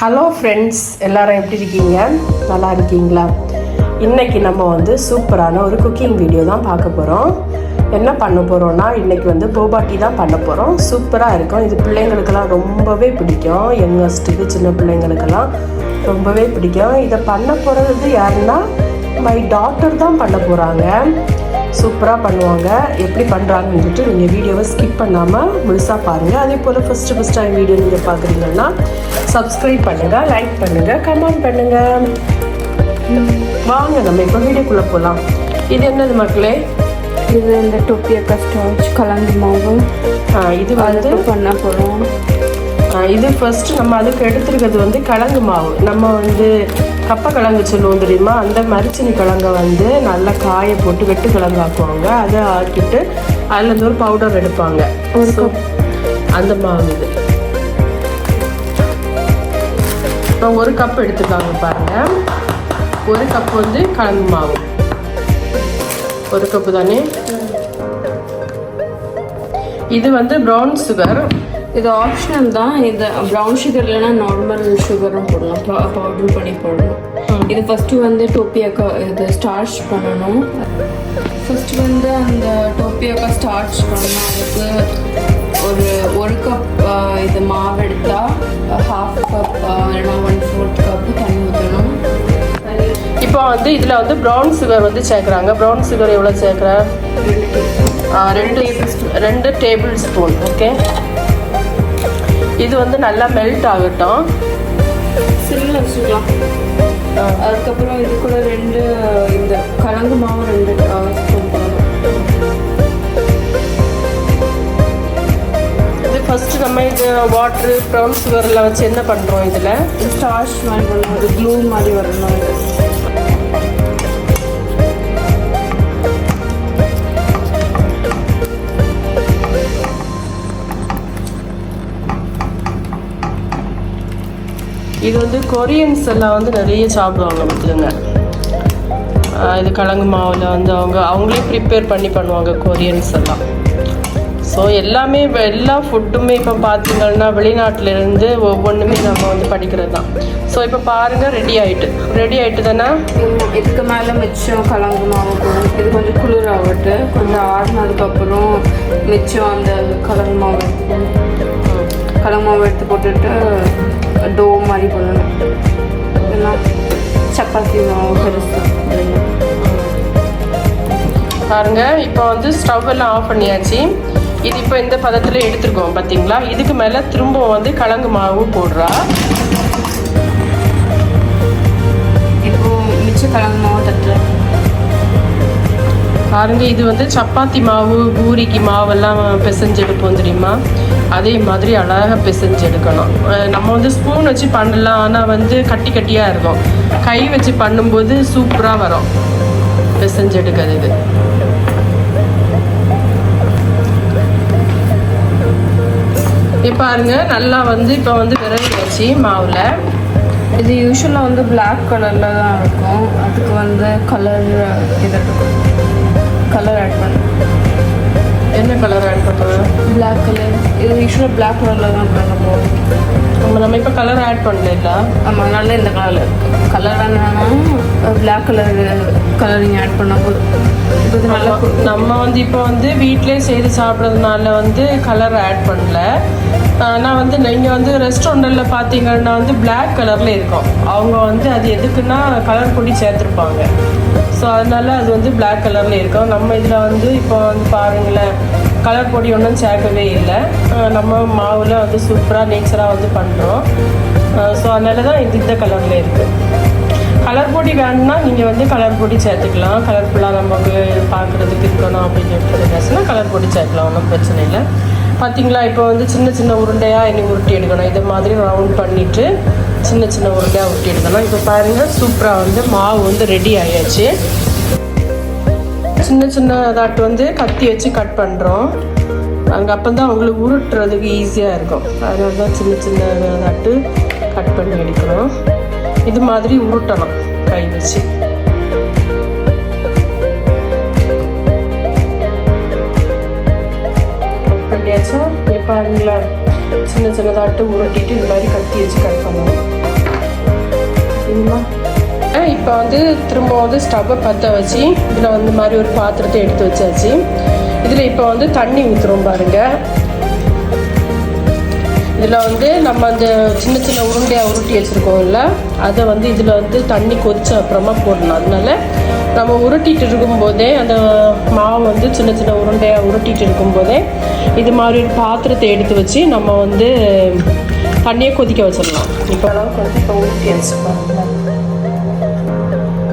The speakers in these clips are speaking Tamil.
ஹலோ ஃப்ரெண்ட்ஸ் எல்லாரும் எப்படி இருக்கீங்க? நல்லா இருக்கீங்களா? இன்றைக்கி நம்ம வந்து சூப்பரான ஒரு குக்கிங் வீடியோ தான் பார்க்க போகிறோம் என்ன பண்ண போகிறோன்னா இன்றைக்கி வந்து போபாட்டி தான் பண்ண போகிறோம் சூப்பராக இருக்கும். இது பிள்ளைங்களுக்கெல்லாம் ரொம்பவே பிடிக்கும். யங்கஸ்ட்டுக்கு சின்ன பிள்ளைங்களுக்கெல்லாம் ரொம்பவே பிடிக்கும். இதை பண்ண போகிறது யாருன்னா மை டாக்டர் தான் பண்ண போகிறாங்க சூப்பராக பண்ணுவாங்க. எப்படி பண்ணுறாங்கன்னு சொல்லிட்டு நீங்கள் வீடியோவை ஸ்கிப் பண்ணாமல் முழுசாக பாருங்கள் அதே போல் ஃபஸ்ட்டு ஃபஸ்ட் டைம் வீடியோ நீங்கள் பார்க்குறீங்கன்னா சப்ஸ்கிரைப் பண்ணுங்கள் லைக் பண்ணுங்கள் கமெண்ட் பண்ணுங்கள் வாங்க நம்ம இப்போ வீடியோக்குள்ளே போகலாம் இது என்னது மக்களே? இது இந்த டொப்பிய கஸ்டார்ச் கலந்து மாவு. இது வந்து பண்ண போகிறோம் இது ஃபர்ஸ்ட் நம்ம அதுக்கு எடுத்துருக்கிறது வந்து கிழங்கு மாவு. நம்ம வந்து கப்பை கிழங்கு சொல்லுவோம் தெரியுமா? அந்த மரிச்சினி கிழங்கை வந்து நல்லா காய போட்டு வெட்டு கிழங்கு ஆக்குவாங்க அதை ஆக்கிட்டு அதில் இருந்து ஒரு பவுடர் எடுப்பாங்க. ஒரு அந்த மாவு இது. இப்போ ஒரு கப் எடுத்துக்காங்க பாருங்க. ஒரு கப் வந்து கிழங்கு மாவு. ஒரு கப்பு தானே? இது வந்து ப்ரௌன் சுகர் இது ஆப்ஷனல் தான். இது ப்ரௌன் சுகர் இல்லைன்னா நார்மல் சுகரும் போடலாம். பவுடர் பண்ணி போடணும். இது ஃபஸ்ட்டு வந்து டோப்பியாக்கா இது ஸ்டார்ச் பண்ணணும். ஃபஸ்ட்டு வந்து அந்த டோப்பியாக்கா ஸ்டார்ச் பண்ணணும். அதுக்கு ஒரு ஒரு கப் இது மாவு எடுத்தால் ஹாஃப் கப் இல்லைன்னா ஒன் ஃபோர்த் கப் தண்ணி ஊற்றணும் இப்போ வந்து இதில் வந்து ப்ரௌன் சுகர் வந்து சேர்க்குறாங்க. ப்ரௌன் சுகர் எவ்வளோ சேர்க்குற? ரெண்டு ரெண்டு டேபிள் ஸ்பூன் ஓகே இது வந்து நல்லா மெல்ட் ஆகட்டும். சில்லில் வச்சுக்கலாம். அதுக்கப்புறம் இது கூட ரெண்டு இந்த கலங்கு மாவு ரெண்டு ஸ்பூன் இது ஃபஸ்ட்டு நம்ம இது வாட்ரு ப்ரௌன் சுகர்லாம் வச்சு என்ன பண்ணுறோம் இதில்? ஸ்டார்ச் மாதிரி பண்ணணும் ஒரு க்ளூ மாதிரி வரணும். இது இது வந்து கொரியன்ஸ் எல்லாம் வந்து நிறைய சாப்பிடுவாங்க பார்த்துக்கோங்க இது கிழங்கு மாவில் வந்து அவங்க அவங்களே ப்ரிப்பேர் பண்ணி பண்ணுவாங்க கொரியன்ஸ் எல்லாம். ஸோ எல்லாமே எல்லா ஃபுட்டுமே இப்போ பார்த்தீங்கன்னா வெளிநாட்டிலேருந்து ஒவ்வொன்றுமே நம்ம வந்து படிக்கிறது தான் ஸோ இப்போ பாருங்கள் ரெடி ஆகிட்டு ரெடி ஆகிட்டு தானே இதுக்கு மேலே மிச்சம் கலங்கு மாவு இது கொஞ்சம் குளிர் ஆகட்டு கொஞ்சம் ஆறுனதுக்கப்புறம் மிச்சம் அந்த கலங்கு மாவு கலங்கு மாவு எடுத்து போட்டுட்டு டோ மாதிரி பண்ணணும் இல்லைன்னா சப்பாத்தி மாவு பெருசு பாருங்க இப்போ வந்து ஸ்டவ் எல்லாம் ஆஃப் பண்ணியாச்சு. இது இப்போ இந்த பதத்தில் எடுத்துருக்கோம் பார்த்தீங்களா இதுக்கு மேலே திரும்பவும் வந்து கிழங்கு மாவு போடுறா. மிச்ச கலங்கு மாவு தட்டு பாருங்க இது வந்து சப்பாத்தி மாவு பூரிக்கு மாவெல்லாம் பிசைஞ்சு எடுப்போம் தெரியுமா? அதே மாதிரி அழகாக பிசைஞ்சு எடுக்கணும். நம்ம வந்து ஸ்பூன் வச்சு பண்ணலாம். ஆனால் வந்து கட்டி கட்டியாக இருக்கும். கை வச்சு பண்ணும்போது சூப்பராக வரும். பிசைஞ்சு எடுக்கிறது. இது இப்போ பாருங்க நல்லா வந்து இப்போ வந்து விரவி வச்சு மாவில். இது யூஸ்வலாக வந்து பிளாக் கலரில் தான் இருக்கும். அதுக்கு வந்து கலர் இது கலர் ஆட் பண்ண. என்ன கலர் ஆட் பண்ணுறோம் பிளாக் கலர் இது யூஸ்வலாக பிளாக் கலரில் தான் பண்ண நம்ம இப்போ கலர் ஆட் பண்ணல ஆமாம் நல்ல இந்த கலர் கலர் வேணாலும் பிளாக் கலர் கலரிங் ஆட் பண்ண போதும். இது நல்லா நம்ம வந்து இப்போ வந்து வீட்டிலே செய்து சாப்பிட்றதுனால வந்து கலர் ஆட் பண்ணல. ஆனால் வந்து நீங்கள் வந்து ரெஸ்டாரண்ட்டில் பார்த்தீங்கன்னா வந்து Black கலரில் இருக்கும். அவங்க வந்து அது எதுக்குன்னா கலர் பொடி சேர்த்துருப்பாங்க. ஸோ அதனால அது வந்து Black கலரில் இருக்கும். நம்ம இதில் வந்து இப்போ வந்து பாருங்களேன் கலர் பொடி ஒன்றும் சேர்க்கவே இல்லை. நம்ம மாவில் வந்து சூப்பராக நேச்சராக வந்து பண்ணுறோம். ஸோ அதனால தான் இது இந்த கலரில் இருக்குது கலர் பொடி வேணும்னா நீங்கள் வந்து கலர் பொடி சேர்த்துக்கலாம். கலர்ஃபுல்லாக நமக்கு பார்க்குறதுக்கு இருக்கணும் அப்படின்னு சொல்லிட்டு கலர் பொடி சேர்க்கலாம் ஒன்றும் பிரச்சனை இல்லை. பார்த்தீங்களா இப்போ வந்து சின்ன சின்ன உருண்டையாக இனி உருட்டி எடுக்கணும். இதை மாதிரி ரவுண்ட் பண்ணிவிட்டு சின்ன சின்ன உருண்டையாக உருட்டி எடுக்கணும். இப்போ பாருங்கள் சூப்பராக வந்து மாவு வந்து ரெடி ஆகியாச்சு சின்ன சின்ன தாட்டு வந்து கத்தி வச்சு கட் பண்ணுறோம் அங்கே அப்போ தான் அவங்களுக்கு உருட்டுறதுக்கு ஈஸியாக இருக்கும். அதனால தான் சின்ன சின்னதாட்டு கட் பண்ணி எடுக்கணும் இது மாதிரி உருட்டணும் கை வச்சு. கட் பண்ணியாச்சா இப்போ பாருங்களா சின்ன சின்னதாட்டு உருட்டிட்டு இது மாதிரி கத்தி வச்சு கட் பண்ணுவோம் வந்து திரும்ப வந்து ஸ்டவ்வை பற்ற வச்சு இதில் வந்து மாதிரி ஒரு பாத்திரத்தை எடுத்து வச்சாச்சு. இதில் இப்போ வந்து தண்ணி ஊற்றுறோம் பாருங்கள் இதில் வந்து நம்ம அந்த சின்ன சின்ன உருண்டையாக உருட்டி வச்சுருக்கோம்ல அதை வந்து இதில் வந்து தண்ணி கொதிச்ச அப்புறமா போடணும். அதனால நம்ம உருட்டிகிட்டு இருக்கும்போதே அந்த மாவு வந்து சின்ன சின்ன உருண்டையாக உருட்டிகிட்டு இருக்கும்போதே இது மாதிரி ஒரு பாத்திரத்தை எடுத்து வச்சு நம்ம வந்து தண்ணியை கொதிக்க வச்சிடலாம். இப்போ அளவுக்கு வந்து இப்போ உருட்டி வச்சு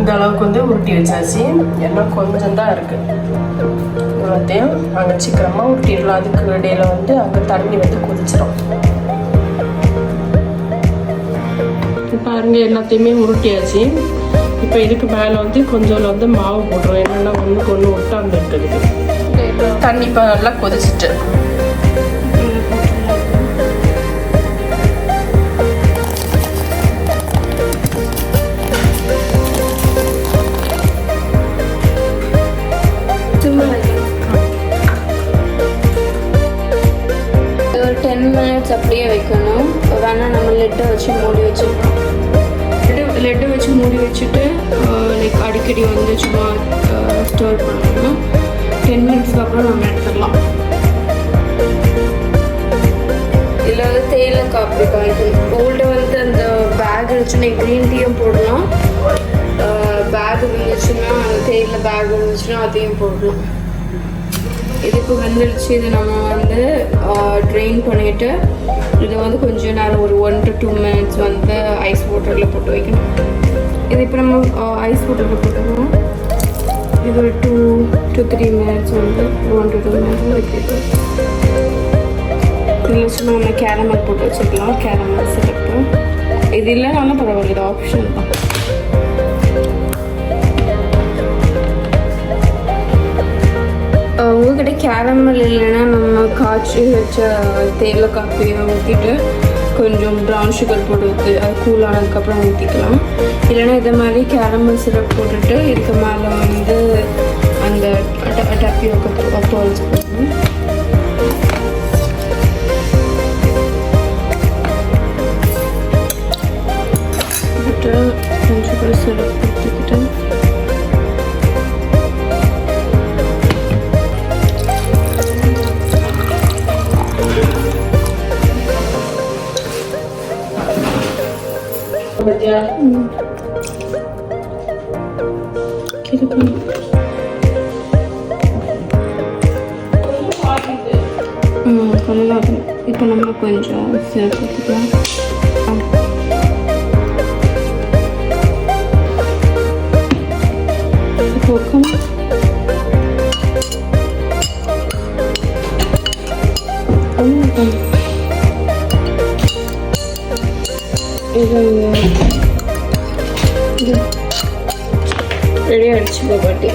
இந்த அளவுக்கு வந்து உருட்டி வச்சாச்சு. எல்லாம் கொஞ்சம் தான் இருக்குது எல்லாத்தையும் அங்கே சீக்கிரமாக உருட்டிடலாம். அதுக்கு இடையில வந்து அங்கே தண்ணி வந்து கொதிச்சிடும் இப்போ எல்லாத்தையுமே உருட்டியாச்சு. இப்போ இதுக்கு மேலே வந்து கொஞ்சம் வந்து மாவு போட்டுரும். என்னென்னா ஒன்றுக்கு ஒன்று ஒட்டாமல் இருக்குது தண்ணி இப்போ நல்லா கொதிச்சிட்டு. டென் மினிட்ஸ் அப்படியே வைக்கணும். வேணால் நம்ம லெட்டை வச்சு மூடி வச்சு லெட்டு லெட்டை வச்சு மூடி வச்சுட்டு லைக் அடிக்கடி வந்து சும்மா ஸ்டோர் பண்ணணும் டென் மினிட்ஸ்க்கு அப்புறம் நம்ம எடுத்துடலாம். இதில் வந்து தேயிலை காப்பி காய்க்கும் ஓல்டு வந்து அந்த பேக் இருந்துச்சுன்னா க்ரீன் டீயும் போடலாம். பேக் இருந்துச்சுன்னா அந்த தேயிலை பேக் இருந்துச்சுன்னா அதையும் போடலாம். இது இப்போ வந்துடுச்சு இதை நம்ம வந்து ட்ரெயின் பண்ணிவிட்டு இதை வந்து கொஞ்ச நேரம் ஒரு ஒன் டு டூ மினிட்ஸ் வந்து ஐஸ் வாட்டரில் போட்டு வைக்கணும். இது இப்போ நம்ம ஐஸ் வாட்டரில் போட்டுக்கணும் இது ஒரு டூ டூ த்ரீ மினிட்ஸ் வந்து ஒன் டு டூ மினிட்ஸ் வைக்கணும் இதில் சும்மா நம்ம கேரமல் போட்டு வச்சுக்கலாம் கேரமல் சிறப்பு இது இல்லைனாலும் பரவாயில்ல இது ஆப்ஷன் தான். கேரமல் இல்லைன்னா நம்ம காய்ச்சி வச்ச தேயிலை காப்பியை ஊற்றிட்டு கொஞ்சம் ப்ரௌன் சுகர் போட்டு ஊற்றி அது கூல் ஆனதுக்கப்புறம் ஊற்றிக்கலாம் இல்லைன்னா இதை மாதிரி கேரமல் சிரப் போட்டுட்டு இதுக்கு மேலே வந்து அந்த டப்பி பால்ஸ் போடணும் போட்டு ம் கொஞ்சம் இப்போ நம்ம கொஞ்சம் சிரப் ஊற்றிக்கலாம் போக்கம் இது ஆகிடுச்சு பாட்டி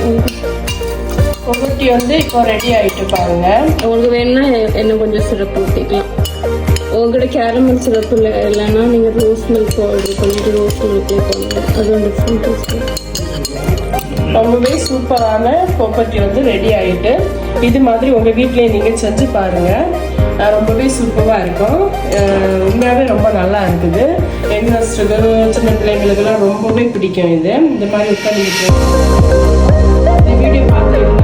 கொகுட்டி வந்து இப்போ ரெடி ஆயிட்டு பாருங்க. உங்களுக்கு வேணும்னா என்ன கொஞ்சம் சிறப்பு ஊற்றிக்கலாம் உங்கள்கிட்ட கேரமல் சிறப்பு இல்லை இல்லைன்னா நீங்கள் ரோஸ் மில்க் ஆர்டர் பண்ணிட்டு ரோஸ் மில்க் பண்ணுங்க அதுவும் டிஃப்ரெண்ட் டேஸ்ட் ரொம்பவே சூப்பரான கொப்பட்டி வந்து ரெடி ஆயிட்டு இது மாதிரி உங்கள் வீட்டிலே நீங்கள் செஞ்சு பாருங்கள் ரொம்பவே சூப்பராக இருக்கும். உண்மையாகவே ரொம்ப நல்லா இருக்குது யங்ஸ்டருக்கு சின்ன பிள்ளைங்களுக்கெல்லாம் ரொம்பவே பிடிக்கும் இது. இந்த மாதிரி உட்காந்து வீடியோ பார்த்து